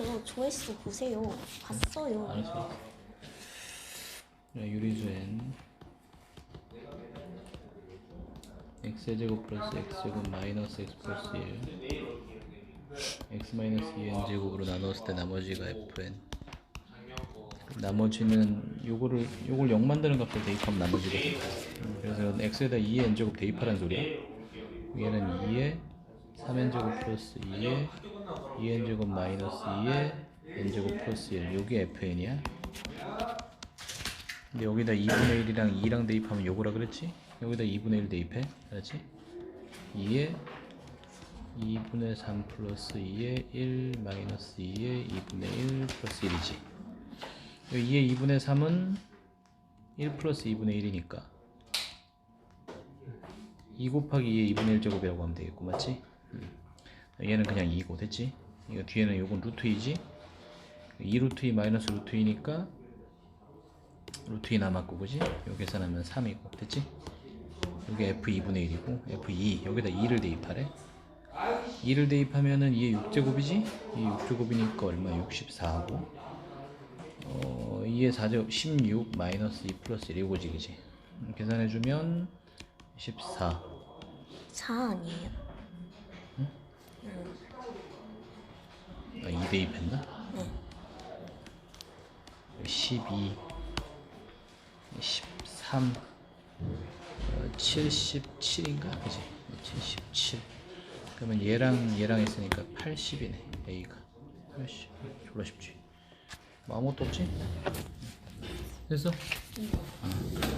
봤어요. 조회수 보세요. 봤어요. 알았어. 자, 유리수 n x제곱 플러스 x제곱 마이너스 x 플러스 1 x 마이너스 2n 제곱으로 나눴을 때 나머지가 fn 나머지는 요거를 요걸 0 만드는 값을 대입하면 나머지거든 음, 그래서 x에다 2의 n 제곱 대입하라는 소리야 얘는 2의 3n 제곱 플러스 2의 2n 제곱 마이너스 2의 n 제곱 플러스 1 요게 fn이야 근데 여기다 2분의 1이랑 2랑 대입하면 요거라 그랬지? 여기다 2분의 1 대입해 알았지? 2에 2분의 3 플러스 2에 1 마이너스 2에 2분의 1 플러스 1이지 2에 2분의 3은 1 플러스 2분의 1이니까 2 곱하기 2의 2분의 1 제곱이라고 하면 되겠고 맞지? 음. 얘는 그냥 2고 됐지? 이거 뒤에는 요건 루트 2지? 2 루트 2 마이너스 루트 2니까 루트 2 남았고 그지? 요 계산하면 3이고 됐지? 여기 f2분의 1이고 f2 여기다 2를 대입하래 2를 대입하면은 2의 6제곱이지? 2의 6제곱이니까 얼마? 64하고 어, 2의 4제곱 16 마이너스 2 플러스 1 이거지 그지? 음, 계산해주면 14 4 아니에요? 아, 2 대입했나? 네. 12 13 어, 77인가? 그지? 77 그러면 얘랑 얘랑 했으니까 80이네 A가 80 졸라 쉽지 뭐 아무것도 없지? 됐어? 응.